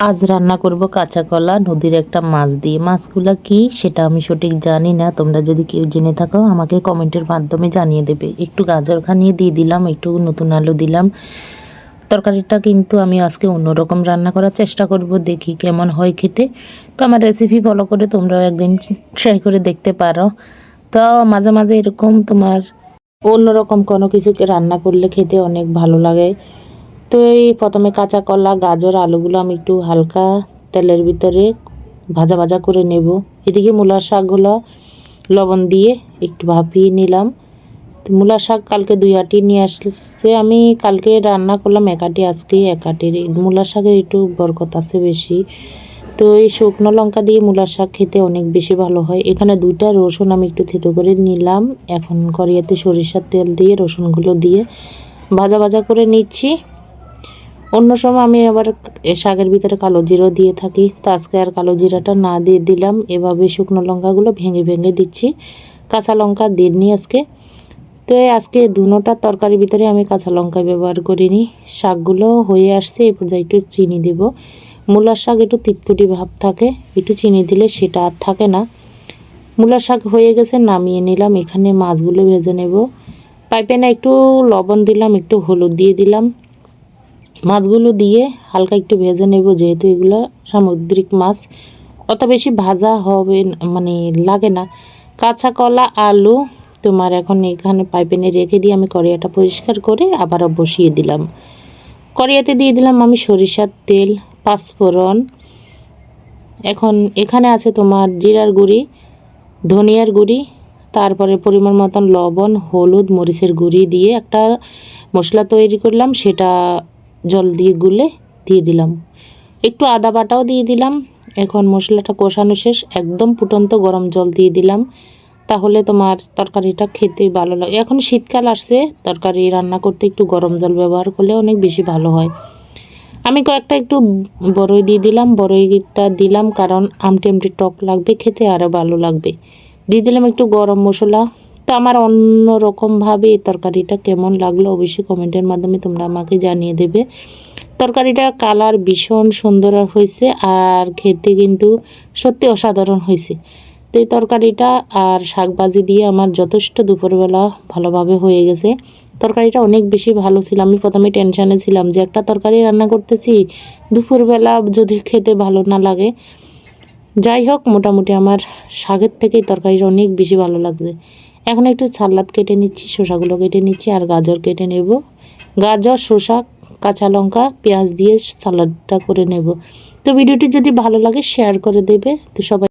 আজ রান্না করব কাঁচা কলা, নদীর একটা মাছ দিয়ে। মাছগুলো কি সেটা আমি সঠিক জানি না। তোমরা যদি কেউ জেনে থাকো, আমাকে কমেন্টের মাধ্যমে জানিয়ে দেবে। একটু গাজর খানিয়ে দিয়ে দিলাম, একটু নতুন আলু দিলাম। তরকারিটা কিন্তু আমি আজকে অন্যরকম রান্না করার চেষ্টা করব, দেখি কেমন হয় খেতে। তো আমার রেসিপি ফলো করে তোমরাও একদিন ট্রাই করে দেখতে পারো। তো মাঝে মাঝে এরকম তোমার অন্যরকম কোনো কিছুকে রান্না করলে খেতে অনেক ভালো লাগে। তো এই প্রথমে কাঁচা কলা, গাজর, আলুগুলো আমি একটু হালকা তেলের ভিতরে ভাজা ভাজা করে নেব। এদিকে মূলার শাকগুলো লবণ দিয়ে একটু ভাপিয়ে নিলাম। তো মূলার শাক কালকে দুই আটি নিয়ে আসছে। আমি কালকে রান্না করলাম এক আটি, আজকে এক আটির। এই মূলার শাকের একটু বরকত আছে বেশি। তো এই শুকনো লঙ্কা দিয়ে মূলার শাক খেতে অনেক বেশি ভালো হয়। এখানে দুইটা রসুন আমি একটু থেতো করে নিলাম। এখন কড়িয়াতে সরিষার তেল দিয়ে রসুনগুলো দিয়ে ভাজা ভাজা করে নিচ্ছি। অন্য সময় আমি আবার শাকের ভিতরে কালো জিরো দিয়ে থাকি। তো আজকে আর কালো জিরাটা না দিয়ে দিলাম। এভাবে শুকনো লঙ্কাগুলো ভেঙে ভেঙে দিচ্ছি। কাঁচা লঙ্কা দিইনি আজকে। তো আজকে দুনোটা তরকারির ভিতরে আমি কাঁচা লঙ্কা ব্যবহার করিনি। শাকগুলো হয়ে আসছে এই পর্যায়ে একটু চিনি দেব। মূলার শাক একটু তিতকুটি ভাব থাকে, একটু চিনি দিলে সেটা আর থাকে না। মূলার শাক হয়ে গেছে, নামিয়ে নিলাম। এখানে মাছগুলো ভেজে নেব। পাইপে না একটু লবণ দিলাম, একটু হলুদ দিয়ে দিলাম। মাছগুলো দিয়ে হালকা একটু ভেজে নেব, যেহেতু এগুলো সামুদ্রিক মাছ। অত বেশি ভাজা হবে মানে লাগে না। কাঁচা কলা, আলু তোমার এখন এখানে পাইপেনে রেখে দিয়ে আমি কড়াইটা পরিষ্কার করে আবারও বসিয়ে দিলাম। কড়াইতে দিয়ে দিলাম আমি সরিষার তেল, পাঁচফোড়ন। এখন এখানে আছে তোমার জিরার গুঁড়ি, ধনিয়ার গুঁড়ি, তারপরে পরিমাণ মতন লবণ, হলুদ, মরিচের গুঁড়ি দিয়ে একটা মশলা তৈরি করলাম, সেটা জল দিয়ে গুলে দিয়ে দিলাম। একটু আদা বাটাও দিয়ে দিলাম। এখন মশলাটা কষানো শেষ। একদম ফুটন্ত গরম জল দিয়ে দিলাম। তাহলে তোমার তরকারিটা খেতে ভালো লাগে। এখন শীতকাল আসছে। তরকারি রান্না করতে একটু গরম জল ব্যবহার করলে অনেক বেশি ভালো হয়। আমি কয়েকটা একটু বড়ই দিয়ে দিলাম। বড়ইটা দিলাম কারণ আমটি আমটি টক লাগবে, খেতে আরও ভালো লাগবে। দিয়ে দিলাম একটু গরম মশলা। তো আমার অন্য রকমভাবে এই তরকারিটা কেমন লাগল অবশ্যই কমেন্টের মাধ্যমে তোমরা আমাকে জানিয়ে দেবে। তরকারিটা কালার ভীষণ সুন্দর হয়েছে আর খেতে কিন্তু সত্যি অসাধারণ হয়েছে। তো এই তরকারিটা আর শাক ভাজি দিয়ে আমার যথেষ্ট দুপুরবেলা ভালোভাবে হয়ে গেছে। তরকারিটা অনেক বেশি ভালো ছিল। আমি প্রথমে টেনশানে ছিলাম যে একটা তরকারি রান্না করতেছি, দুপুরবেলা যদি খেতে ভালো না লাগে। যাই হোক, মোটামুটি আমার শাকের থেকেই তরকারিটা অনেক বেশি ভালো লাগছে। এখন একটু সালাদ কেটে নিচ্ছি, শসাগুলো কেটে নিচ্ছি, আর গাজর কেটে নেব। গাজর, শসা, কাঁচা লঙ্কা, পেঁয়াজ দিয়ে সালাডটা করে নেব। তো ভিডিওটি যদি ভালো লাগে শেয়ার করে দেবে। তো সবাই